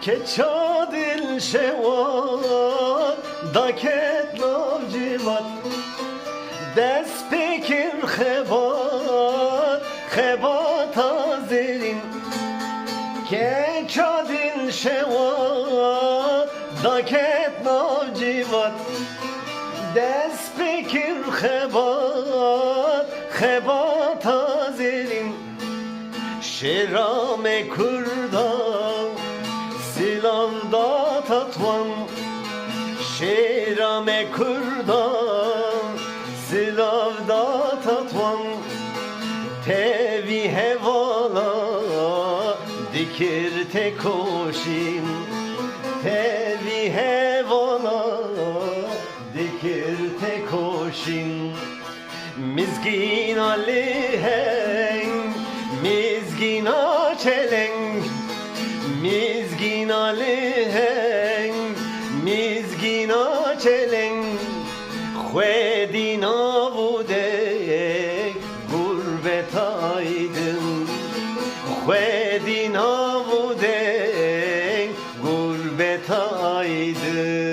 Keça dil şevat Da ket lavcivat Dest pekir xebat Xebat hazirin Keça dil şevat Da ket lavcivat Dest pekir xebat Xebat hazirin Şerame kurda Silavda tatvan Şerame kurda Silavda tatvan Tevi hevala Dikir te koşim. Tevi hevala Dikir te koşim. Mizgin aliheng Mizgin çeleng Mizgin aliheng چلنگ خویدی نبوده گربت آیدم خویدی نبوده گربت آیدم